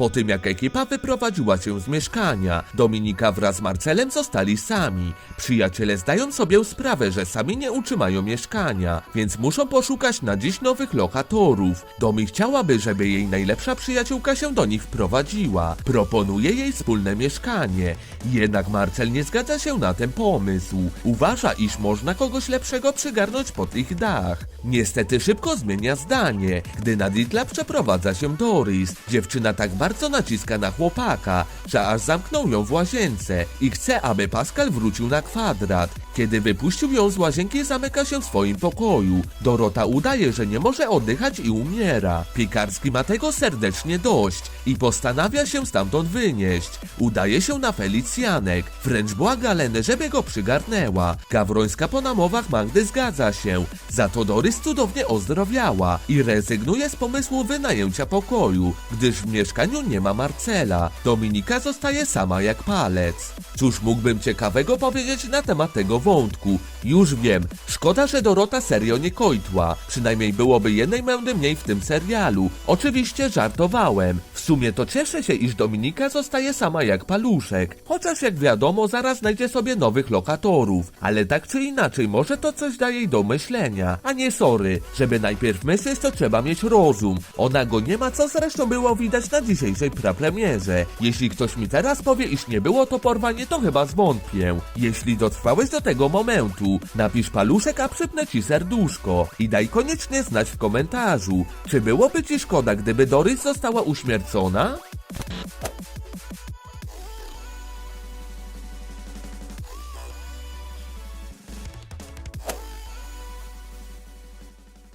Po tym jak ekipa wyprowadziła się z mieszkania, Dominika wraz z Marcelem zostali sami. Przyjaciele zdają sobie sprawę, że sami nie utrzymają mieszkania, więc muszą poszukać na dziś nowych lokatorów. Domi chciałaby, żeby jej najlepsza przyjaciółka się do nich wprowadziła. Proponuje jej wspólne mieszkanie. Jednak Marcel nie zgadza się na ten pomysł. Uważa, iż można kogoś lepszego przygarnąć pod ich dach. Niestety szybko zmienia zdanie, gdy na Ditla przeprowadza się Doris. Dziewczyna tak bardzo naciska na chłopaka, że aż zamknął ją w łazience i chce, aby Pascal wrócił na kwadrat. Kiedy wypuścił ją z łazienki, zamyka się w swoim pokoju. Dorota udaje, że nie może oddychać i umiera. Piekarski ma tego serdecznie dość i postanawia się stamtąd wynieść. Udaje się na Felicjanek, wręcz błaga Lenę, żeby go przygarnęła. Gawrońska po namowach Magdy zgadza się, za to Dorys cudownie ozdrowiała i rezygnuje z pomysłu wynajęcia pokoju, gdyż w mieszkaniu nie ma Marcela. Dominika zostaje sama jak palec. Cóż mógłbym ciekawego powiedzieć na temat tego wątku? Już wiem, szkoda, że Dorota serio nie końtła. Przynajmniej byłoby jednej mędy mniej w tym serialu. Oczywiście żartowałem. W sumie to cieszę się, iż Dominika zostaje sama jak paluszek. Chociaż jak wiadomo, zaraz znajdzie sobie nowych lokatorów. Ale tak czy inaczej, może to coś da jej do myślenia. A nie sorry, żeby najpierw myśleć, to trzeba mieć rozum. Ona go nie ma, co zresztą było widać na dzisiejszej prapremierze. Jeśli ktoś mi teraz powie, iż nie było to porwanie, to chyba zwątpię. Jeśli dotrwałeś do tego momentu, napisz paluszek, a przypnę ci serduszko. I daj koniecznie znać w komentarzu, czy byłoby ci szkoda, gdyby Doris została uśmiercona?